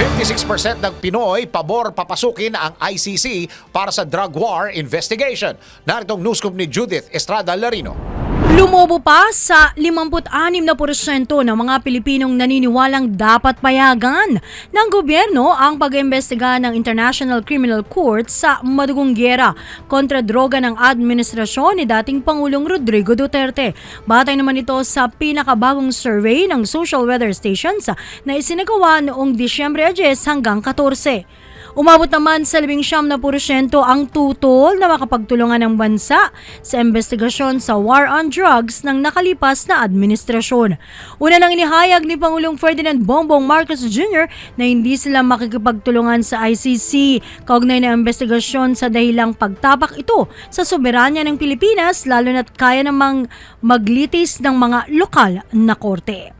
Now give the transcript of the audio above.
56% ng Pinoy pabor papasukin ang ICC para sa drug war investigation. Naritong newscoop ni Judith Estrada Larino. Lumobo pa sa 56% ng mga Pilipinong naniniwalang dapat payagan ng gobyerno ang pag-imbestiga ng International Criminal Court sa madugong gyera kontra droga ng administrasyon ni dating Pangulong Rodrigo Duterte. Batay naman ito sa pinakabagong survey ng Social Weather Stations na isinagawa noong Disyembre 10 hanggang 14. Umabot naman sa 19% ang tutol na makapagtulungan ng bansa sa investigasyon sa war on drugs ng nakalipas na administrasyon. Una nang inihayag ni Pangulong Ferdinand Bongbong Marcos Jr. na hindi sila makikipagtulungan sa ICC kaugnay na investigasyon sa dahilang pagtapak ito sa soberanya ng Pilipinas lalo na't kaya namang maglitis ng mga lokal na korte.